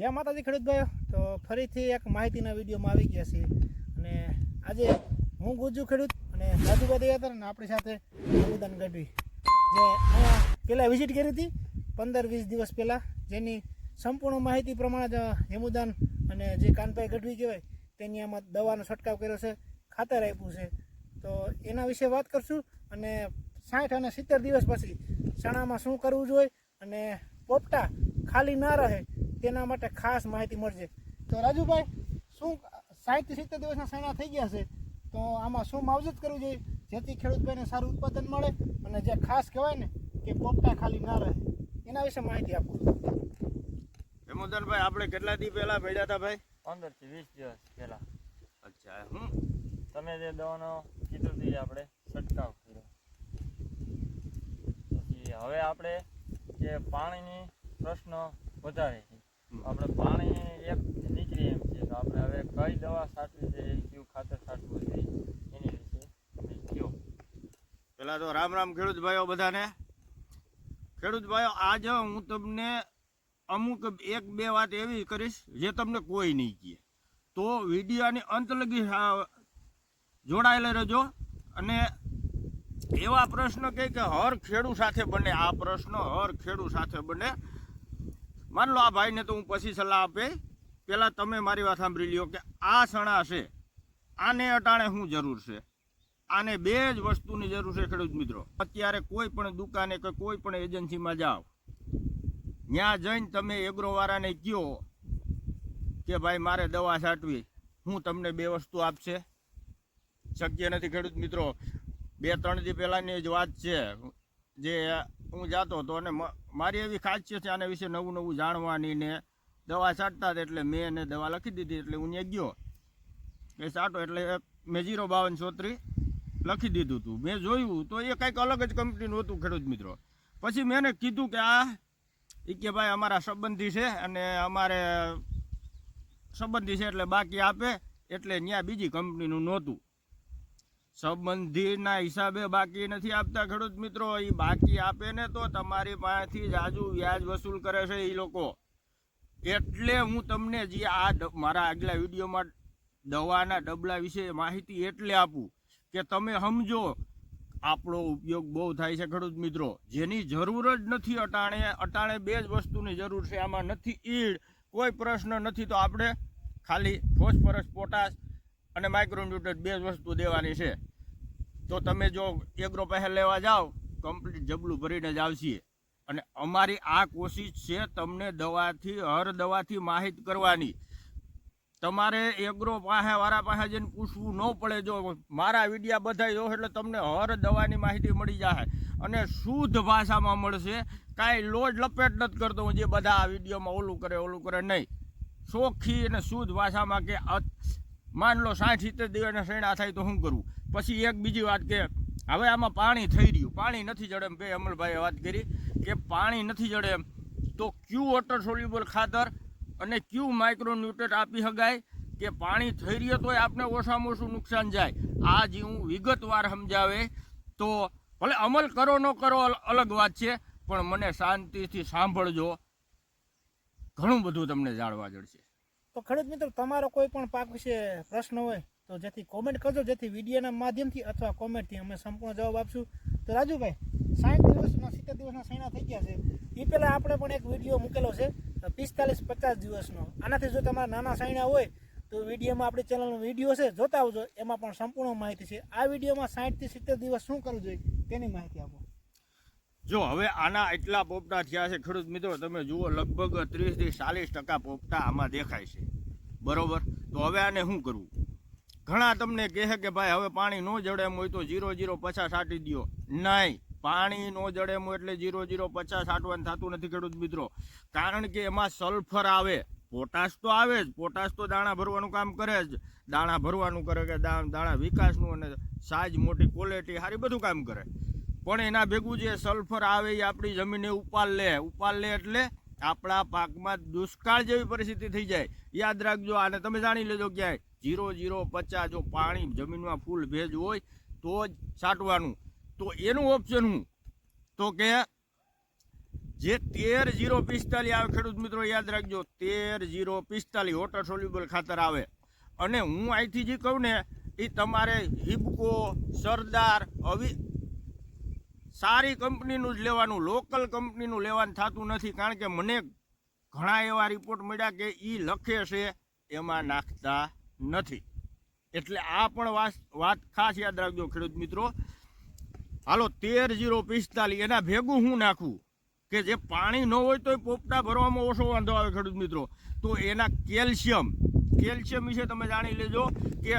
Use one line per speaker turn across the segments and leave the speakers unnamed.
જય માતાજી ખેડૂત ભાઈઓ. તો ફરીથી એક માહિતીના વિડીયોમાં આવી ગયા છીએ. અને આજે હું ગુજુ ખેડૂત અને રાજુભાઈ હતા અને આપણી સાથે અનુદાન ગઢવી. જે અહીંયા પહેલાં વિઝિટ કરી હતી પંદર વીસ દિવસ પહેલાં જેની સંપૂર્ણ માહિતી પ્રમાણે જ હેમુદાન અને જે કાનભાઈ ગઢવી કહેવાય, તેની આમાં દવાનો છંટકાવ કર્યો છે, ખાતર આપ્યું છે. તો એના વિશે વાત કરશું અને સાઠ અને સિત્તેર દિવસ પછી ચણામાં શું કરવું જોઈએ અને પોપટા ખાલી ના રહે તેના માટે ખાસ માહિતી મળશે. તો રાજુભાઈ શું સાહીઠ સિત્તેર દિવસના સૈના થઈ ગયા છે? તો આમાં શું માવજત કરવું જોઈએ? જેથી ખેડૂતભાઈને સારું ઉત્પાદન મળે અને જે ખાસ કહેવાય ને કે પોપટા ખાલી ના રહે. એના વિશે માહિતી આપો.
હેમુદનભાઈ આપણે કેટલા દી પહેલા ભેડ્યા હતા ભાઈ?
પંદરથી વીસ દિવસ પહેલા.
અચ્છા હું
તમે જે દવાનો કીધું હતું આપણે છંટકાવ કર્યો. પછી હવે આપણે જે પાણીની પ્રશ્ન વધારે છે. આપણે પાણી એક નીકળી એમ છે. તો આપણે હવે કઈ દવા છાંટવી છે કયું ખાતર છાંટવું છે, એની વિશે કયો.
પેલા તો રામ રામ ખેડૂત ભાઈઓ બધાને. ખેડૂત ભાઈઓ, આજે હું તમને અમુક એક બે વાત એવી કરીશ જે તમને કોઈ નહીં કહે. તો વિડિયાની અંત લગી જોડાયેલા રહેજો. અને એવા પ્રશ્ન કહે કે હર ખેડૂ સાથે બને, આ પ્રશ્ન હર ખેડૂ સાથે બને. માન લો આ ભાઈને તો હું પછી સલાહ આપે. પહેલાં તમે મારી વાત સાંભળી લ્યો કે આ સણા છે, આને અટાણે શું જરૂર છે? આને બે જ વસ્તુની જરૂર છે, ખેડૂત મિત્રો. અત્યારે કોઈ પણ દુકાને કે કોઈ પણ એજન્સીમાં જાઓ. ત્યાં જઈને તમે એગ્રોવાળાને કહો કે ભાઈ મારે દવા છાંટવી, હું તમને બે વસ્તુ આપશે. શક્ય નથી, ખેડૂત મિત્રો. બે ત્રણ દી પહેલાંની જ વાત છે. જે હું જાતો હતો અને મારી એવી ખાસિયત છે આના વિશે નવું નવું જાણવાની ને દવા છાંટતા એટલે મેં એને દવા લખી દીધી એટલે હું ત્યાં ગયો. એ છાંટો એટલે મેં જીરો બાવન છોત્રી લખી દીધું હતું મેં જોયું તો એ કંઈક અલગ જ કંપનીનું હતું ખેડૂત મિત્રો. પછી મેં એને કીધું કે આ એ કે ભાઈ અમારા સંબંધી છે અને અમારે સંબંધી છે એટલે બાકી આપે એટલે ત્યાં બીજી કંપનીનું નહોતું. સંબંધીના હિસાબે બાકી નથી આપતા ખેડૂત મિત્રો. એ બાકી આપે ને તો તમારી પાસેથી જાજુ વ્યાજ વસૂલ કરે છે એ લોકો. એટલે હું તમને જે આ મારા આગલા વિડીયોમાં દવાના ડબલા વિશે માહિતી એટલે આપું કે તમે સમજો, આપણો ઉપયોગ બહુ થાય છે ખેડૂત મિત્રો. જેની જરૂર જ નથી અટાણે અટાણે બે જ વસ્તુની જરૂર છે. આમાં નથી ઈડ, કોઈ પ્રશ્ન નથી. તો આપણે ખાલી ફોસ્ફરસ, પોટાશ અને માઇક્રોન્યુટ્રન્ટ બે વસ્તુ દેવાની છે. તો તમે જો એગ્રો પાસે લેવા જાઓ કમ્પ્લીટ જબલું ભરીને જ આવશે. અને અમારી આ કોશિશ છે તમને દવાથી, હર દવાથી માહિત કરવાની. તમારે એગ્રો પાસે વાળા પાસે જઈને પૂછવું ન પડે જો મારા વિડીયા બધા જો એટલે તમને હર દવાની માહિતી મળી જશે અને શુદ્ધ ભાષામાં મળશે. કાંઈ લોજ લપેટ નથી કરતો હું જે બધા આ વિડીયોમાં ઓલું કરે ઓલું કરે, નહીં. ચોખ્ખી અને શુદ્ધ ભાષામાં કે માન લો સાઠ સિત્તેર દિવસના શેણા થાય તો શું કરવું? પછી એક બીજી વાત કે હવે આમાં પાણી થઈ રહ્યું. પાણી નથી જડે એમ બે અમલભાઈએ વાત કરી કે પાણી નથી જડે એમ. તો ક્યુ વોટર સોલ્યુબલ ખાતર અને ક્યુ માઇક્રોન્યુટ્રેટ આપી શકાય કે પાણી થઈ રહ્યું તોય આપણે ઓછામાં ઓછું નુકસાન જાય? આ જે હું વિગતવાર સમજાવે તો ભલે અમલ કરો ન કરો અલગ વાત છે, પણ મને શાંતિથી સાંભળજો. ઘણું બધું તમને જાણવા જડશે.
તો ખેડૂત મિત્રો, તમારો કોઈ પણ પાક વિશે પ્રશ્ન હોય તો જેથી કોમેન્ટ કરજો, જેથી વિડીયોના માધ્યમથી અથવા કોમેન્ટથી અમે સંપૂર્ણ જવાબ આપશું. તો રાજુભાઈ સાઠ દિવસના, સિત્તેર દિવસના સૈણા થઈ ગયા છે. એ પહેલાં આપણે પણ એક વીડિયો મૂકેલો છે, પિસ્તાલીસ પચાસ દિવસનો. આનાથી જો તમારા નાના સૈણા હોય તો વિડીયોમાં આપણી ચેનલનો વીડિયો છે, જોતા આવજો. એમાં પણ સંપૂર્ણ માહિતી છે. આ વિડીયોમાં સાઠથી સિત્તેર દિવસ શું કરવું જોઈએ તેની માહિતી આપો.
જો, હવે આના એટલા પોપટા થયા છે. ખેડૂત મિત્રો, તમે જુઓ, લગભગ ત્રીસથી ચાલીસ ટકા પોપટા આમાં દેખાય છે. બરોબર? તો હવે આને શું કરવું? ઘણા તમને કહે કે ભાઈ, હવે પાણી ન જડે એમ હોય તો જીરો જીરો પચાસ આટી દો નહીં, પાણી ન જડે એમ એટલે જીરો જીરો પચાસ આટવાનું થતું નથી ખેડૂત મિત્રો. કારણ કે એમાં સલ્ફર આવે. પોટાશ તો આવે જ. પોટાશ તો દાણા ભરવાનું કામ કરે જ. દાણા ભરવાનું કરે કે દાણા વિકાસનું અને સાઈઝ, મોટી ક્વોલિટી સારી બધું કામ કરે. પણ એના ભેગું જે સલ્ફર આવે એ આપણી જમીને ઉપાલ લે. ઉપાલ લે એટલે આપણા પાકમાં દુષ્કાળ જેવી પરિસ્થિતિ થઈ જાય. યાદ રાખજો, આને તમે જાણી લેજો ક્યાંય. જીરો જીરો, પચાસ, જો પાણી જમીનમાં ફૂલ ભેજ હોય તો જ છાંટવાનું. તો એનું ઓપ્શન હું તો કે જે તેર, જીરો, પિસ્તાલીસ આવે, ખેડૂત મિત્રો, યાદ રાખજો, તેર, જીરો, પિસ્તાલીસ વોટર સોલ્યુબલ ખાતર આવે. અને હું અહીંથી જે કહું ને એ તમારે હિબકો, સરદાર, અવી સારી કંપનીનું જ લેવાનું, લોકલ કંપનીનું લેવાનું થતું નથી, કારણ કે મને ઘણા એવા રિપોર્ટ મળ્યા કે એ લખે છે, એમાં નાખતા નથી. એટલે આ પણ વાત ખાસ યાદ રાખજો ખેડૂત મિત્રો. હાલો, તેર જીરો પિસ્તાલીસ, એના ભેગું હું નાખું કે જે પાણી ન હોય તોય પોપટા ભરવામાં ઓછો વાંધો આવે ખેડૂત મિત્રો. તો એના કેલ્શિયમ કેલ્શિયમ વિશે તમે જાણી લેજો કે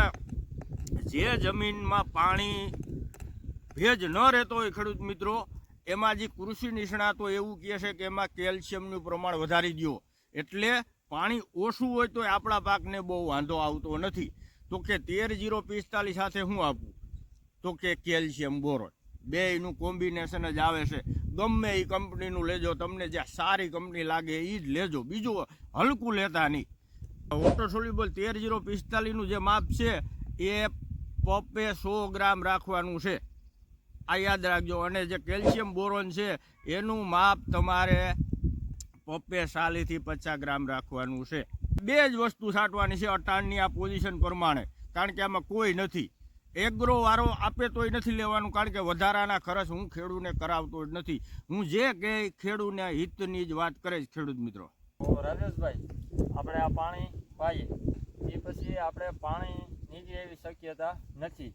જે જમીનમાં પાણી ભેજ ન રહેતો હોય ખેડૂત મિત્રો, એમાં જે કૃષિ નિષ્ણાતો એવું કહે છે કે એમાં કેલ્શિયમનું પ્રમાણ વધારી દો એટલે પાણી ઓછું હોય તો આપણા પાકને બહુ વાંધો આવતો નથી. તો કે તેર જીરો પિસ્તાલીસ સાથે હું આપું? તો કે કેલ્શિયમ બોરોન. બેયનું કોમ્બિનેશન જ આવે છે. ગમે એ કંપનીનું લેજો, તમને જે સારી કંપની લાગે એ જ લેજો. બીજું હલકું લેતા નહીં. વોટર સોલ્યુબલ તેર જીરો પિસ્તાલીસનું જે માપ છે, એ પપ્પે સો ગ્રામ રાખવાનું છે. આ યાદ રાખજો. અને જે કેલ્શિયમ બોરોન છે, એનું માપ તમારે પપ્પે સાલીથી પચાસ ગ્રામ રાખવાનું છે. બે જ વસ્તુ છાંટવાની છે અટાણની આ પોઝિશન પ્રમાણે. કારણ કે આમાં કોઈ નથી. એગ્રો વારો આપે તોય નથી લેવાનું, કારણ કે વધારાના ખર્ચ હું ખેડૂને કરાવતો જ નથી. હું જે કે ખેડૂને હિતની જ વાત કરે ખેડૂત મિત્રો.
રાજેશભાઈ, આપણે આ પાણી પાઈએ. એ પછી આપણે પાણી નીકળે એવી શક્યતા નથી.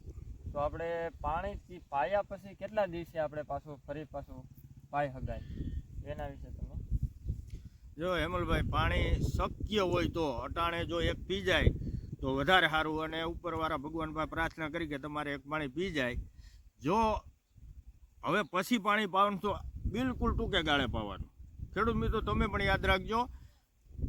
તો આપણે પાણીથી પાયા પછી કેટલા દિવસે આપણે પાછું ફરી પાછું પાઈ હગાય? એના વિશે તમે?
જો હેમલભાઈ, પાણી શક્ય હોય તો અટાણે જો એક પી જાય, તો વધારે સારું. અને ઉપરવાળા ભગવાન પ્રાર્થના કરી કે તમારે એક પાણી પી જાય. જો હવે પછી પાણી પાવાનું તો બિલકુલ ટૂંકે ગાળે પાવાનું. ખેડૂત મિત્રો, તમે પણ યાદ રાખજો,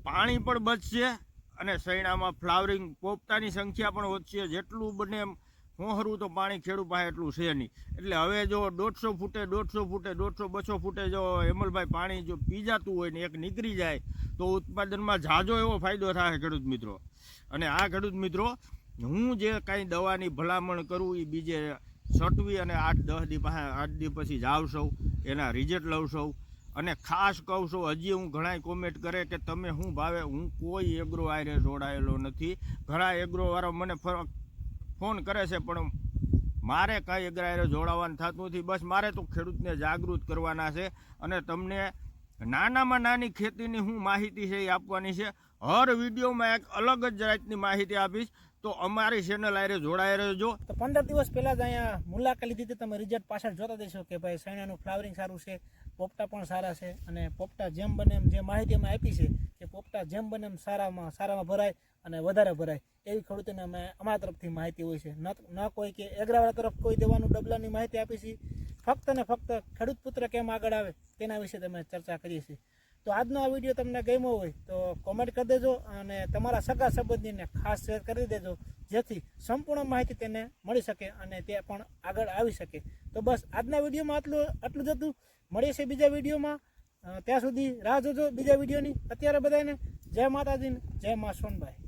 પાણી પણ બચશે અને શૈણામાં ફ્લાવરિંગ પોપટાની સંખ્યા પણ વધશે. જેટલું બને એમ હોહરું તો પાણી ખેડૂત પાસે એટલું છે નહીં. એટલે હવે જો દોઢસો ફૂટે દોઢસો ફૂટે, દોઢસો, બસો ફૂટે જો હેમલભાઈ પાણી જો પી જતું હોય ને એક નીકળી જાય, તો ઉત્પાદનમાં ઝાઝો એવો ફાયદો થાય ખેડૂત મિત્રો. અને આ ખેડૂત મિત્રો, હું જે કાંઈ દવાની ભલામણ કરું એ બીજે સટવી અને આઠ, દસ દી પાસે આઠ દી પછી જાવ સૌ એના રિઝલ્ટ લઉં સૌ અને ખાસ કહું છું, હજી હું ઘણાય કોમેન્ટ કરે કે તમે હું ભાવે? હું કોઈ એગ્રો આયરે જોડાયેલો નથી. ઘણા એગ્રો વાળા મને ફરક ફોન કરે છે, પણ મારે કાંઈ એગ્રો જોડાવાનું થતું નથી. બસ મારે તો ખેડૂતને જાગૃત કરવાના છે અને તમને નાનામાં નાની ખેતીની હું માહિતી છે એ આપવાની છે. હર વિડીયોમાં એક અલગ જ જાતની માહિતી આપીશ. તો અમારી ચેનલ આયરે જોડાઈ રહેજો.
તો પંદર દિવસ પહેલા જ અહીંયા મુલાકાત લીધી તમે રિઝલ્ટ પાછળ જોતા દેશો કે ભાઈ સૈણાનું ફ્લાવરિંગ સારું છે, પોપટા પણ સારા છે અને પોપટા જેમ બને એમ જે માહિતી અમે આપી છે પોપટા જેમ બને એમ સારામાં સારામાં ભરાય અને વધારે ભરાય. એવી ખેડૂતોને અમે અમારા તરફથી માહિતી હોય છે. ન કોઈ કે એગ્રાવાળા તરફ કોઈ દેવાનું ડબલાની માહિતી આપી છે. ફક્ત ને ફક્ત ખેડૂત પુત્ર કેમ આગળ આવે તેના વિશે તમે ચર્ચા કરીએ છીએ. તો આજનો આ વીડિયો તમને ગમ્યો હોય તો કોમેન્ટ કરી દેજો અને તમારા સગા સંબંધીને ખાસ શેર કરી દેજો, જેથી સંપૂર્ણ માહિતી તેને મળી શકે અને તે પણ આગળ આવી શકે. તો બસ આજના વિડીયોમાં આટલું આટલું જ હતું. મળીએ છીએ બીજા વિડીયોમાં. ત્યાં સુધી રાહ જોજો બીજા વિડીયોની. અત્યારે બધાને જય માતાજીને જય મા સોનભાઈ